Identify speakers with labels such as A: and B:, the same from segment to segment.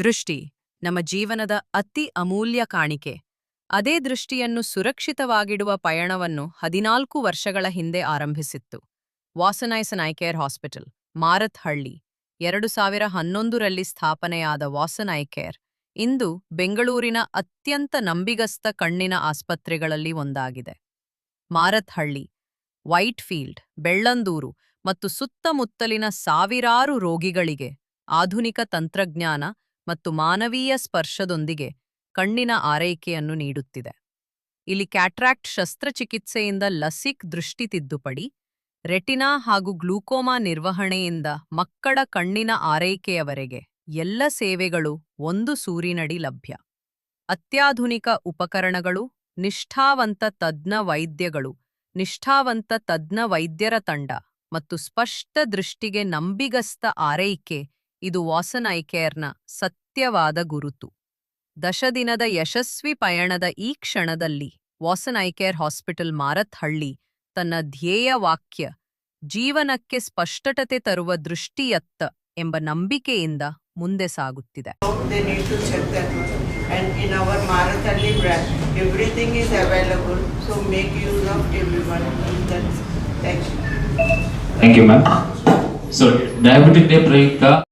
A: ದೃಷ್ಟಿ ನಮ್ಮ ಜೀವನದ ಅತಿ ಅಮೂಲ್ಯ ಕಾಣಿಕೆ. ಅದೇ ದೃಷ್ಟಿಯನ್ನು ಸುರಕ್ಷಿತವಾಗಿಡುವ ಪಯಣವನ್ನು ಹದಿನಾಲ್ಕು ವರ್ಷಗಳ ಹಿಂದೆ ಆರಂಭಿಸಿತ್ತು. ವಾಸನೈಸನ್ ಐಕೇರ್ ಹಾಸ್ಪಿಟಲ್, ಮಾರತ್ ಹಳ್ಳಿ, ಎರಡು ಸಾವಿರ ಹನ್ನೊಂದರಲ್ಲಿ ಸ್ಥಾಪನೆಯಾದ ವಾಸನ್ ಐಕೇರ್ ಇಂದು ಬೆಂಗಳೂರಿನ ಅತ್ಯಂತ ನಂಬಿಗಸ್ತ ಕಣ್ಣಿನ ಆಸ್ಪತ್ರೆಗಳಲ್ಲಿ ಒಂದಾಗಿದೆ. ಮಾರತ್ ಹಳ್ಳಿ ವೈಟ್ ಫೀಲ್ಡ್ ಬೆಳ್ಳಂದೂರು ಮತ್ತು ಸುತ್ತಮುತ್ತಲಿನ ಸಾವಿರಾರು ರೋಗಿಗಳಿಗೆ ಆಧುನಿಕ ತಂತ್ರಜ್ಞಾನ ಮತ್ತು ಮಾನವೀಯ ಸ್ಪರ್ಶದೊಂದಿಗೆ ಕಣ್ಣಿನ ಆರೈಕೆಯನ್ನು ನೀಡುತ್ತಿದೆ. ಇಲ್ಲಿ ಕ್ಯಾಟ್ರಾಕ್ಟ್ ಶಸ್ತ್ರಚಿಕಿತ್ಸೆಯಿಂದ ಲಸಿಕ್ ದೃಷ್ಟಿ ತಿದ್ದುಪಡಿ, ರೆಟಿನಾ ಹಾಗೂ ಗ್ಲೂಕೋಮಾ ನಿರ್ವಹಣೆಯಿಂದ ಮಕ್ಕಳ ಕಣ್ಣಿನ ಆರೈಕೆಯವರೆಗೆ ಎಲ್ಲ ಸೇವೆಗಳು ಒಂದು ಸೂರಿನಡಿ ಲಭ್ಯ. ಅತ್ಯಾಧುನಿಕ ಉಪಕರಣಗಳು, ನಿಷ್ಠಾವಂತ ತಜ್ಞ ವೈದ್ಯಗಳು, ನಿಷ್ಠಾವಂತ ತಜ್ಞ ವೈದ್ಯರ ತಂಡ ಮತ್ತು ಸ್ಪಷ್ಟ ದೃಷ್ಟಿಗೆ ನಂಬಿಗಸ್ತ ಆರೈಕೆ ಇದು ವಾಸನ್ ಐಕೇರ್ನ ಸತ್ಯವಾದ ಗುರುತು. ದಶದಿನದ ಯಶಸ್ವಿ ಪಯಣದ ಈ ಕ್ಷಣದಲ್ಲಿ ವಾಸನ್ ಐಕೇರ್ ಹಾಸ್ಪಿಟಲ್ ಮಾರತ್ ಹಳ್ಳಿ ತನ್ನ ಧ್ಯೇಯ ವಾಕ್ಯ ಜೀವನಕ್ಕೆ ಸ್ಪಷ್ಟತೆ ತರುವ ದೃಷ್ಟಿಯತ್ತ ಎಂಬ ನಂಬಿಕೆಯಿಂದ ಮುಂದೆ ಸಾಗುತ್ತಿದೆ.
B: Thank you ma'am so diabetic day And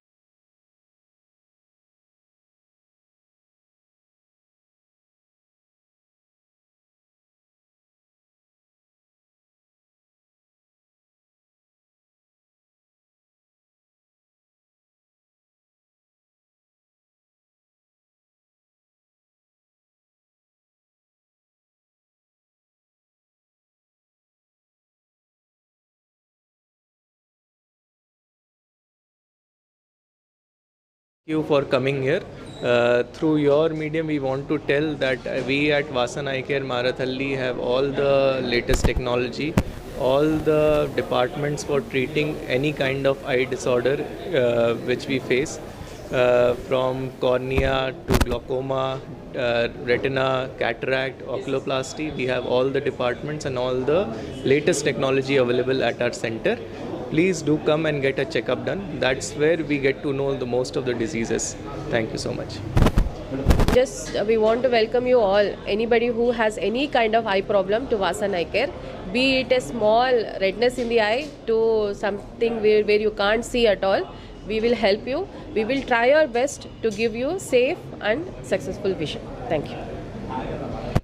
B: you
C: for coming here. Uh, through your medium, we want to tell that we at Vasan Eye Care Marathalli have all the latest technology, all the departments for treating any kind of eye disorder uh, which we face, uh, from cornea to glaucoma, uh, retina, cataract, oculoplasty. We have all the departments and all the latest technology available at our center please do come and get a checkup done. That's where we get to know the most of the diseases. Thank you so much.
D: Just uh, we want to welcome you all. Anybody who has any kind of eye problem to vasan eye care be it a small redness in the eye to something where, where you can't see at all we will help you. We will try our best to give you safe and successful vision. Thank you